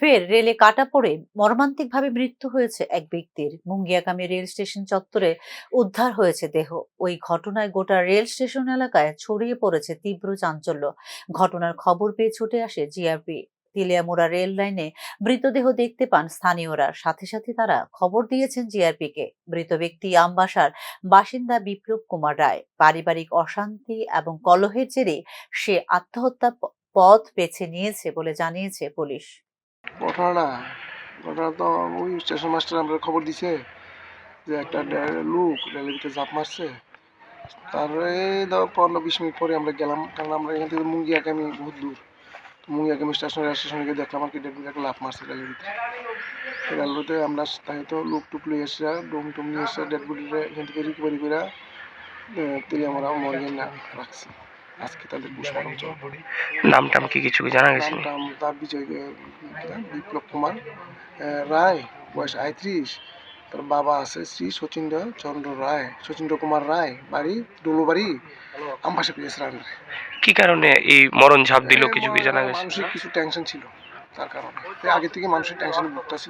ফের রেলে কাটা পড়ে মর্মান্তিকভাবে মৃত্যু হয়েছে এক ব্যক্তির। মুঙ্গিয়াকামী রেল স্টেশন চত্বরে উদ্ধার হয়েছে দেহ। ওই ঘটনায় গোটা রেল স্টেশন এলাকায় ছড়িয়ে পড়েছে তীব্র চাঞ্চল্য। ঘটনার খবর পেয়ে ছুটে আসে জিআরপি। তিলিয়ামুড়া রেল লাইনে মৃতদেহ দেখতে পান স্থানীয়রা। সাথে সাথে তারা খবর দিয়েছেন জিআরপি কে মৃত ব্যক্তি আমবাসার বাসিন্দা বিপ্লব কুমার রায়। পারিবারিক অশান্তি এবং কলহের জেরে সে আত্মহত্যা পথ বেছে নিয়েছে বলে জানিয়েছে পুলিশ। ঘটনাটা, ঘটনা তো ওই স্টেশন মাস্টার আমরা খবর দিছে যে একটা লোক রেলের ভিতরে ঝাঁপ মারছে। তারপরে ধর পনেরো বিশ মিনিট পরে আমরা গেলাম, কারণ আমরা এখান থেকে মুঙ্গিয়াকামি বহুত দূর। তো মুঙ্গিয়াকামি স্টেশন রেল স্টেশনে গিয়ে দেখলাম আর কি ডেড একটা লাভ মারছে রেলের ভিতরে। আমরা তাই তো লোক টুক লিয়ে এসে, ডোম টুম নিয়ে এসে ডেড বডিটা এখান থেকে রিকভারি করে তেলে আমরা মর্গে না রাখছি। আজকে তাদের চলবে নাম টাম কি কিছু জানা গেছে? আম- তার বিজয় বিপ্লব কুমার রায় বয়স আয়ত্রিশ। তার বাবা আছে শ্রী শচীন্দ্র চন্দ্র রায় শচীন্দ্র কুমার রায় বাড়ি ডোলোবাড়ি আমবাসা পিএস রান্নার কি কারণে এই মরণ ঝাঁপ দিল কিছু কি জানা গেছে? মানসিক কিছু টেনশন ছিল তার কারণে। আগে থেকে মানুষের টেনশন ভুগতেছিল